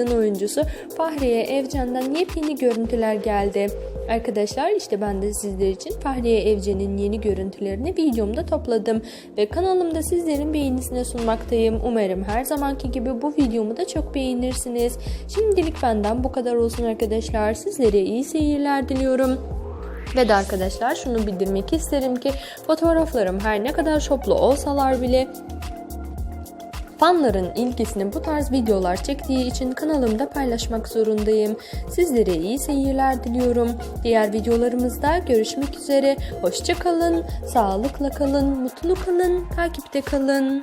oyuncusu Fahriye Evcen'den yepyeni görüntüler geldi. Arkadaşlar işte ben de sizler için Fahriye Evcen'in yeni görüntülerini videomda topladım ve kanalımda sizlerin beğenisine sunmaktayım. Umarım her zamanki gibi bu videomu da çok beğenirsiniz. Şimdilik benden bu kadar olsun arkadaşlar. Sizlere iyi seyirler diliyorum. Ve de arkadaşlar şunu bildirmek isterim ki fotoğraflarım her ne kadar şoplu olsalar bile Fanların ilgisini bu tarz videolar çektiği için kanalımda paylaşmak zorundayım. Sizlere iyi seyirler diliyorum. Diğer videolarımızda görüşmek üzere. Hoşça kalın, sağlıkla kalın, mutlu kalın, takipte kalın.